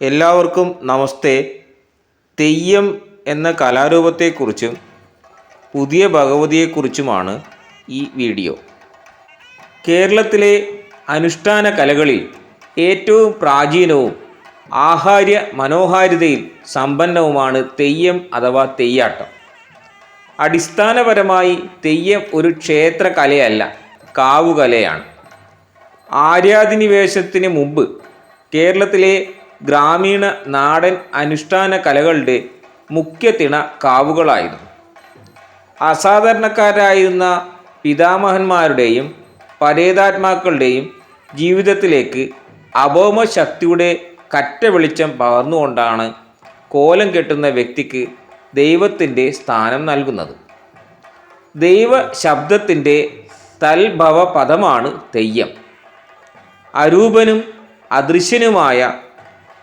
എല്ലാവർക്കും നമസ്തേ. തെയ്യം എന്ന കലാരൂപത്തെക്കുറിച്ചും പുതിയ ഭഗവതിയെക്കുറിച്ചുമാണ് ഈ വീഡിയോ. കേരളത്തിലെ അനുഷ്ഠാന കലകളിൽ ഏറ്റവും പ്രാചീനവും ആഹാര്യ മനോഹാരിതയിൽ സമ്പന്നവുമാണ് തെയ്യം അഥവാ തെയ്യാട്ടം. അടിസ്ഥാനപരമായി തെയ്യം ഒരു ക്ഷേത്ര കലയല്ല കാവുകലയാണ്. ആര്യാധിനിവേശത്തിന് മുമ്പ് കേരളത്തിലെ ഗ്രാമീണ നാടൻ അനുഷ്ഠാന കലകളുടെ മുഖ്യ തിണ കാവുകളായിരുന്നു. അസാധാരണക്കാരായിരുന്ന പിതാമഹന്മാരുടെയും പരേതാത്മാക്കളുടെയും ജീവിതത്തിലേക്ക് അഭൗമ ശക്തിയുടെ കറ്റ വെളിച്ചം പകർന്നുകൊണ്ടാണ് കോലം കെട്ടുന്ന വ്യക്തിക്ക് ദൈവത്തിന്റെ സ്ഥാനം നൽകുന്നത്. ദൈവ ശബ്ദത്തിന്റെ തൽഭവ പദമാണ് തെയ്യം. അരൂപനും അദൃശ്യനുമായ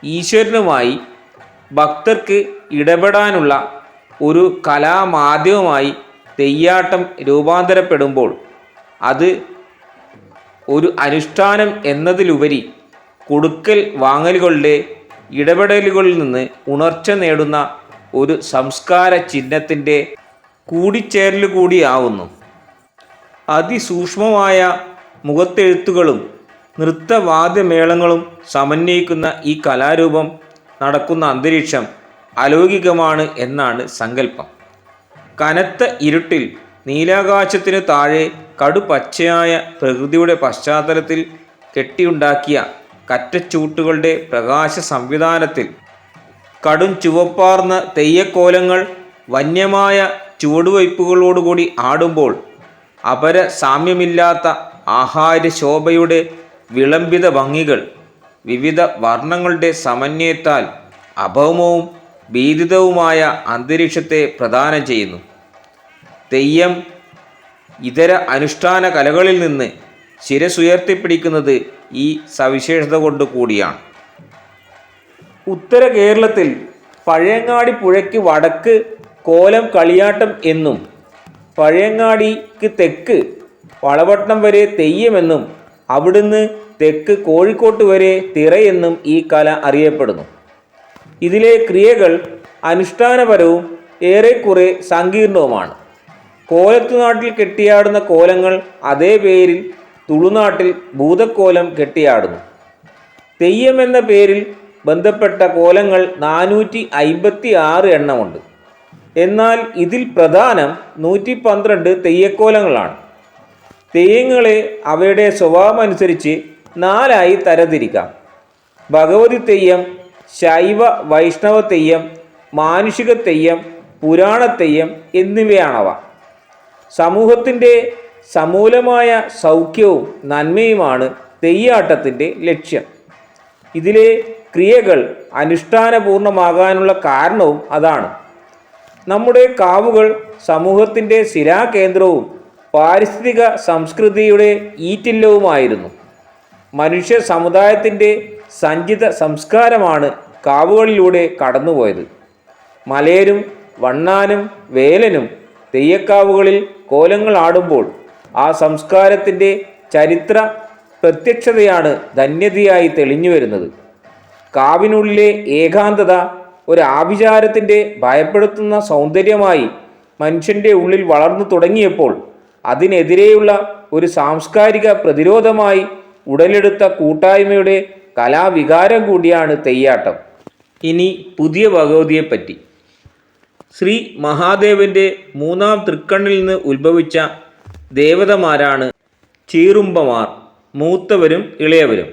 ഈശ്വരനുമായി ഭക്തർക്ക് ഇടപെടാനുള്ള ഒരു കലാമാധ്യമമായി തെയ്യാട്ടം രൂപാന്തരപ്പെടുമ്പോൾ അത് ഒരു അനുഷ്ഠാനം എന്നതിലുപരി കൊടുക്കൽ വാങ്ങലുകളുടെ ഇടപെടലുകളിൽ നിന്ന് ഉണർച്ച നേടുന്ന ഒരു സംസ്കാര ചിഹ്നത്തിന്റെ കൂടിച്ചേരൽ കൂടിയാവുന്നു. അതിസൂക്ഷ്മമായ മുഖത്തെഴുത്തുകളും നൃത്തവാദ്യമേളങ്ങളും സമന്വയിക്കുന്ന ഈ കലാരൂപം നടക്കുന്ന അന്തരീക്ഷം അലൗകികമാണ് എന്നാണ് സങ്കല്പം. കനത്ത ഇരുട്ടിൽ നീലാകാശത്തിനു താഴെ കടുപച്ചയായ പ്രകൃതിയുടെ പശ്ചാത്തലത്തിൽ കെട്ടിയുണ്ടാക്കിയ കറ്റച്ചൂട്ടുകളുടെ പ്രകാശ സംവിധാനത്തിൽ കടും ചുവപ്പാർന്ന തെയ്യക്കോലങ്ങൾ വന്യമായ ചുവടുവയ്പ്പുകളോടുകൂടി ആടുമ്പോൾ അപര സാമ്യമില്ലാത്ത ആഹാര ശോഭയുടെ വിളംബിത ഭംഗികൾ വിവിധ വർണങ്ങളുടെ സമന്വയത്താൽ അഭൗമവും ഭീതിതവുമായ അന്തരീക്ഷത്തെ പ്രദാനം ചെയ്യുന്നു. തെയ്യം ഇതര അനുഷ്ഠാന കലകളിൽ നിന്ന് ശിരസുയർത്തിപ്പിടിക്കുന്നത് ഈ സവിശേഷത കൊണ്ട് കൂടിയാണ്. ഉത്തര കേരളത്തിൽ പഴയങ്ങാടി പുഴയ്ക്ക് വടക്ക് കോലം കളിയാട്ടം എന്നും പഴയങ്ങാടിക്ക് തെക്ക് വളവട്ടം വരെ തെയ്യമെന്നും അവിടുന്ന് തെക്ക് കോഴിക്കോട്ട് വരെ തിറയെന്നും ഈ കല അറിയപ്പെടുന്നു. ഇതിലെ ക്രിയകൾ അനുഷ്ഠാനപരവും ഏറെക്കുറെ സങ്കീർണവുമാണ്. കോലത്തുനാട്ടിൽ കെട്ടിയാടുന്ന കോലങ്ങൾ അതേ പേരിൽ തുളുനാട്ടിൽ ഭൂതക്കോലം കെട്ടിയാടുന്നു. തെയ്യം എന്ന പേരിൽ ബന്ധപ്പെട്ട കോലങ്ങൾ നാനൂറ്റി അയിമ്പത്തി ആറ് എണ്ണമുണ്ട്. എന്നാൽ ഇതിൽ പ്രധാനം നൂറ്റി പന്ത്രണ്ട് തെയ്യക്കോലങ്ങളാണ്. തെയ്യങ്ങളെ അവയുടെ സ്വഭാവമനുസരിച്ച് നാലായി തരംതിരിക്കാം. ഭഗവതി തെയ്യം ശൈവ വൈഷ്ണവ തെയ്യം മാനുഷിക തെയ്യം പുരാണ തെയ്യം എന്നിവയാണവ. സമൂഹത്തിന്റെ സമൂലമായ സൗഖ്യവും നന്മയുമാണ് തെയ്യാട്ടത്തിന്റെ ലക്ഷ്യം. ഇതിലെ ക്രിയകൾ അനുഷ്ഠാനപൂർണമാകാനുള്ള കാരണവും അതാണ്. നമ്മുടെ കാവുകൾ സമൂഹത്തിന്റെ സ്ഥിരാകേന്ദ്രവും പാരിസ്ഥിതിക സംസ്കൃതിയുടെ ഈറ്റില്ലവുമായിരുന്നു. മനുഷ്യ സമുദായത്തിന്റെ സഞ്ചിത സംസ്കാരമാണ് കാവുകളിലൂടെ കടന്നുപോയത്. മലയരും വണ്ണാനും വേലനും തെയ്യക്കാവുകളിൽ കോലങ്ങൾ ആടുമ്പോൾ ആ സംസ്കാരത്തിന്റെ ചരിത്ര പ്രത്യക്ഷതയാണ് ധന്യതയായി തെളിഞ്ഞു വരുന്നത് കാവിനുള്ളിലെ ഏകാന്തത ഒരു ആഭിചാരത്തിന്റെ ഭയപ്പെടുത്തുന്ന സൗന്ദര്യമായി മനുഷ്യന്റെ ഉള്ളിൽ വളർന്നു തുടങ്ങിയപ്പോൾ അതിനെതിരെയുള്ള ഒരു സാംസ്കാരിക പ്രതിരോധമായി ഉടലെടുത്ത കൂട്ടായ്മയുടെ കലാവികാരം കൂടിയാണ് തെയ്യാട്ടം. ഇനി പുതിയ ഭഗവതിയെപ്പറ്റി. ശ്രീ മഹാദേവന്റെ മൂന്നാം തൃക്കണ്ണിൽ നിന്ന് ഉത്ഭവിച്ച ദേവതമാരാണ് ചീറുമ്പമാർ മൂത്തവരും ഇളയവരും.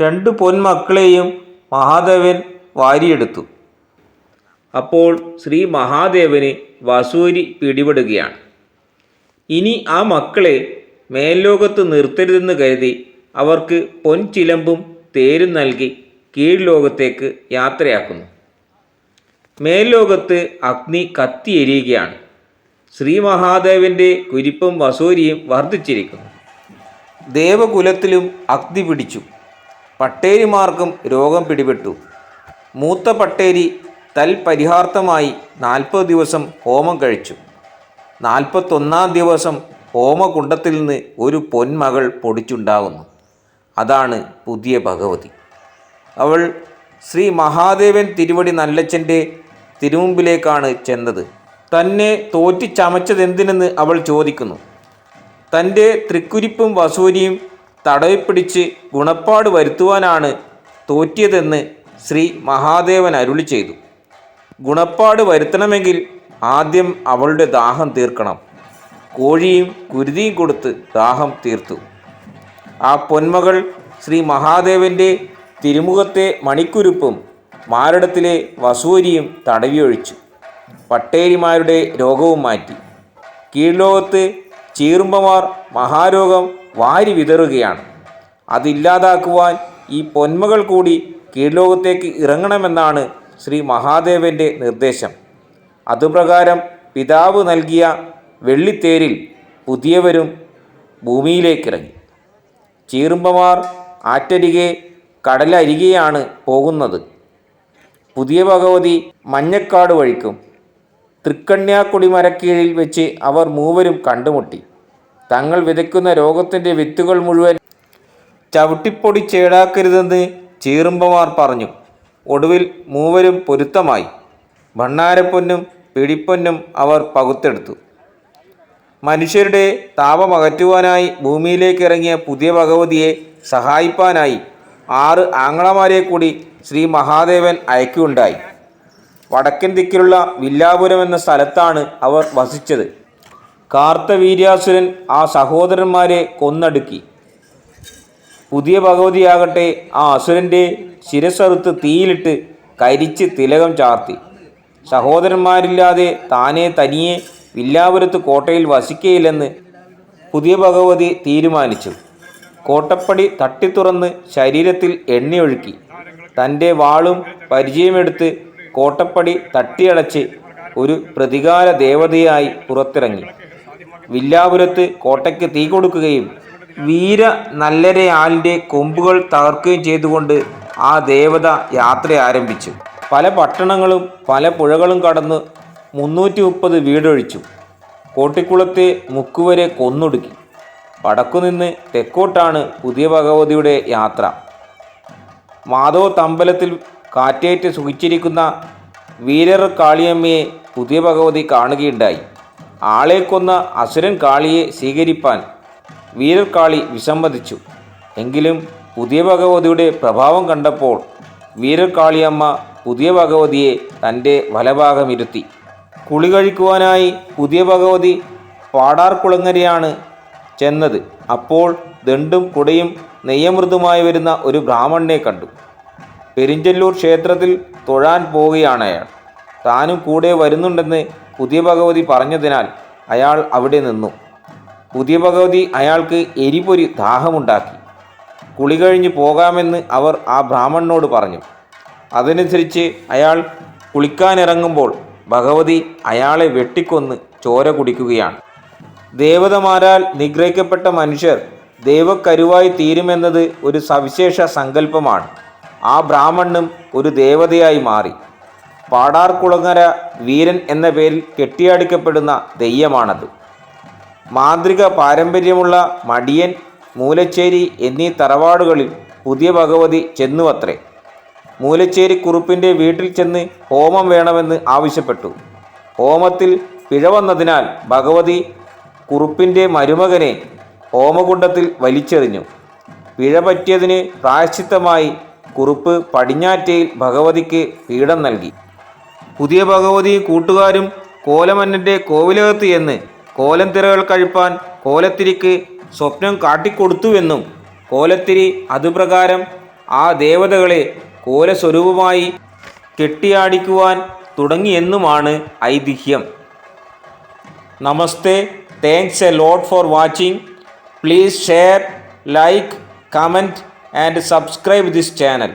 രണ്ട് പൊന്മക്കളെയും മഹാദേവൻ വാരിയെടുത്തു. അപ്പോൾ ശ്രീ മഹാദേവന് വസൂരി പിടിപെടുകയാണ്. ഇനി ആ മക്കളെ മേൽലോകത്ത് നിർത്തരുതെന്ന് കരുതി അവർക്ക് പൊൻചിലമ്പും തേരും നൽകി കീഴ്ലോകത്തേക്ക് യാത്രയാക്കുന്നു. മേൽലോകത്ത് അഗ്നി കത്തിയെരിയുകയാണ്. ശ്രീ മഹാദേവന്റെ കുരിപ്പും വസൂരിയും വർദ്ധിച്ചിരിക്കുന്നു. ദേവകുലത്തിലും അഗ്നി പിടിച്ചു. പട്ടേരിമാർക്കും രോഗം പിടിപെട്ടു. മൂത്ത പട്ടേരി തൽപരിഹാർത്ഥമായി നാൽപ്പത് ദിവസം ഹോമം കഴിച്ചു. നാൽപ്പത്തൊന്നാം ദിവസം ഹോമകുണ്ടത്തിൽ നിന്ന് ഒരു പൊന്മകൾ പൊടിച്ചുണ്ടാകുന്നു. അതാണ് പുതിയ ഭഗവതി. അവൾ ശ്രീ മഹാദേവൻ തിരുവടി നല്ലച്ചന്റെ തിരുമുമ്പിലേക്കാണ് ചെന്നത്. തന്നെ തോറ്റി ചമച്ചതെന്തിനെന്ന് അവൾ ചോദിക്കുന്നു. തന്റെ തൃക്കുരിപ്പും വസൂരിയും തടവിപ്പിടിച്ച് ഗുണപ്പാട് വരുത്തുവാനാണ് തോറ്റിയതെന്ന് ശ്രീ മഹാദേവൻ അരുളി ചെയ്തു. ഗുണപ്പാട് വരുത്തണമെങ്കിൽ ആദ്യം അവളുടെ ദാഹം തീർക്കണം. കോഴിയും കുരുതിയും കൊടുത്ത് ദാഹം തീർത്തു. ആ പൊന്മകൾ ശ്രീ മഹാദേവന്റെ തിരുമുഖത്തെ മണിക്കുരുപ്പും മാരടത്തിലെ വസൂരിയും തടവിയൊഴിച്ചു. പട്ടേരിമാരുടെ രോഗവും മാറ്റി. കീഴ്ലോകത്ത് ചീറുമ്പമാർ മഹാരോഗം വാരി വിതറുകയാണ്. അതില്ലാതാക്കുവാൻ ഈ പൊന്മകൾ കൂടി കീഴ്ലോകത്തേക്ക് ഇറങ്ങണമെന്നാണ് ശ്രീ മഹാദേവന്റെ നിർദ്ദേശം. അതുപ്രകാരം പിതാവ് നൽകിയ വെള്ളിത്തേരിൽ പുതിയവരും ഭൂമിയിലേക്കിറങ്ങി. ചീറുമ്പമാർ ആറ്റരികെ കടലരികെയാണ് പോകുന്നത്. പുതിയ ഭഗവതി മഞ്ഞക്കാട് വഴിക്കും. തൃക്കണ്യാക്കുടി മരക്കീഴിൽ വെച്ച് അവർ മൂവരും കണ്ടുമുട്ടി. തങ്ങൾ വിതയ്ക്കുന്ന രോഗത്തിന്റെ വിത്തുകൾ മുഴുവൻ ചവിട്ടിപ്പൊടി ചേടാക്കരുതെന്ന് ചീറുമ്പമാർ പറഞ്ഞു. ഒടുവിൽ മൂവരും പൊരുത്തമായി. ഭണ്ണാരപ്പൊന്നും പിടിപ്പൊന്നും അവർ പകുത്തെടുത്തു. മനുഷ്യരുടെ താപമകറ്റുവാനായി ഭൂമിയിലേക്ക് ഇറങ്ങിയ പുതിയ ഭഗവതിയെ സഹായിപ്പാനായി ആറ് ആങ്ങളമാരെ കൂടി ശ്രീ മഹാദേവൻ അയക്കുകയുണ്ടായി. വടക്കൻ ദിക്കിലുള്ള വില്ലാപുരം എന്ന സ്ഥലത്താണ് അവർ വസിച്ചത്. കാർത്തവീര്യാസുരൻ ആ സഹോദരന്മാരെ കൊന്നടുക്കി. പുതിയ ഭഗവതിയാകട്ടെ ആ അസുരന്റെ ശിരസറുത്ത് തീയിലിട്ട് കരിച്ച് തിലകം ചാർത്തി. സഹോദരന്മാരില്ലാതെ താനെ തനിയെ വില്ലാപുരത്ത് കോട്ടയിൽ വസിക്കയില്ലെന്ന് പുതിയ ഭഗവതി തീരുമാനിച്ചു. കോട്ടപ്പടി തട്ടിത്തുറന്ന് ശരീരത്തിൽ എണ്ണയൊഴുക്കി. തന്റെ വാളും പരിചയമെടുത്ത് കോട്ടപ്പടി തട്ടിയടച്ച് ഒരു പ്രതികാര ദേവതയായി പുറത്തിറങ്ങി. വില്ലാപുരത്ത് കോട്ടയ്ക്ക് തീ കൊടുക്കുകയും വീര നല്ലരയാലിന്റെ കൊമ്പുകൾ തകർക്കുകയും ചെയ്തുകൊണ്ട് ആ ദേവത യാത്ര ആരംഭിച്ചു. പല പട്ടണങ്ങളും പല പുഴകളും കടന്ന് മുന്നൂറ്റി മുപ്പത് വീടൊഴിച്ചു. കോട്ടിക്കുളത്തെ മുക്കുവരെ കൊന്നൊടുക്കി. വടക്കുനിന്ന് തെക്കോട്ടാണ് പുതിയ ഭഗവതിയുടെ യാത്ര. മാധവ തമ്പലത്തിൽ കാറ്റേറ്റ് സുഖിച്ചിരിക്കുന്ന വീരർ കാളിയമ്മയെ പുതിയ ഭഗവതി കാണുകയുണ്ടായി. ആളെ കൊന്ന അസുരൻ കാളിയെ സ്വീകരിപ്പാൻ വീരർ കാളി വിസമ്മതിച്ചു. എങ്കിലും പുതിയ ഭഗവതിയുടെ പ്രഭാവം കണ്ടപ്പോൾ വീരർ കാളിയമ്മ പുതിയ ഭഗവതിയെ തന്റെ വലഭാഗമിരുത്തി. കുളി കഴിക്കുവാനായി പുതിയ ഭഗവതി പാടാർകുളങ്ങരയാണ് ചെന്നത്. അപ്പോൾ ദണ്ടും കുടയും നെയ്യമൃതുമായി വരുന്ന ഒരു ബ്രാഹ്മണനെ കണ്ടു. പെരിഞ്ചല്ലൂർ ക്ഷേത്രത്തിൽ തൊഴാൻ പോവുകയാണ് അയാൾ താനും കൂടെ വരുന്നുണ്ടെന്ന് പുതിയ ഭഗവതി പറഞ്ഞതിനാൽ അയാൾ അവിടെ നിന്നു. പുതിയ ഭഗവതി അയാൾക്ക് എരിപൊരി ദാഹമുണ്ടാക്കി. കുളി കഴിഞ്ഞ് പോകാമെന്ന് അവർ ആ ബ്രാഹ്മണനോട് പറഞ്ഞു. അതനുസരിച്ച് അയാൾ കുളിക്കാനിറങ്ങുമ്പോൾ ഭഗവതി അയാളെ വെട്ടിക്കൊന്ന് ചോര കുടിക്കുകയാണ്. ദേവതമാരാൽ നിഗ്രഹിക്കപ്പെട്ട മനുഷ്യർ ദൈവക്കരുവായി തീരുമെന്നത് ഒരു സവിശേഷ സങ്കല്പമാണ്. ആ ബ്രാഹ്മണനും ഒരു ദേവതയായി മാറി. പാടാർകുളങ്ങര വീരൻ എന്ന പേരിൽ കെട്ടിയാടിക്കപ്പെടുന്ന ദെയ്യമാണത് മാന്ത്രിക പാരമ്പര്യമുള്ള മടിയൻ മൂലച്ചേരി എന്നീ തറവാടുകളിൽ പുതിയ ഭഗവതി ചെന്നുവത്രേ. മൂലച്ചേരി കുറുപ്പിന്റെ വീട്ടിൽ ചെന്ന് ഹോമം വേണമെന്ന് ആവശ്യപ്പെട്ടു. ഹോമത്തിൽ പിഴ വന്നതിനാൽ ഭഗവതി കുറുപ്പിന്റെ മരുമകനെ ഹോമകുണ്ടത്തിൽ വലിച്ചെറിഞ്ഞു. പിഴ പറ്റിയതിന് പ്രായശ്ചിത്തമായി കുറുപ്പ് പടിഞ്ഞാറ്റയിൽ ഭഗവതിക്ക് പീഠം നൽകി. പുതിയ ഭഗവതി കൂട്ടുകാരും കോലമന്നന്റെ കോവിലകത്ത് എന്ന് കോലം തിരകൾ കഴിപ്പാൻ കോലത്തിരിക്ക് സ്വപ്നം കാട്ടിക്കൊടുത്തുവെന്നും കോലത്തിരി അതുപ്രകാരം ആ ദേവതകളെ കോലസ്വരൂപമായി കെട്ടിയാടിക്കുവാൻ തുടങ്ങിയെന്നുമാണ് ഐതിഹ്യം. നമസ്തേ. Thanks a lot for watching please share like comment and subscribe this channel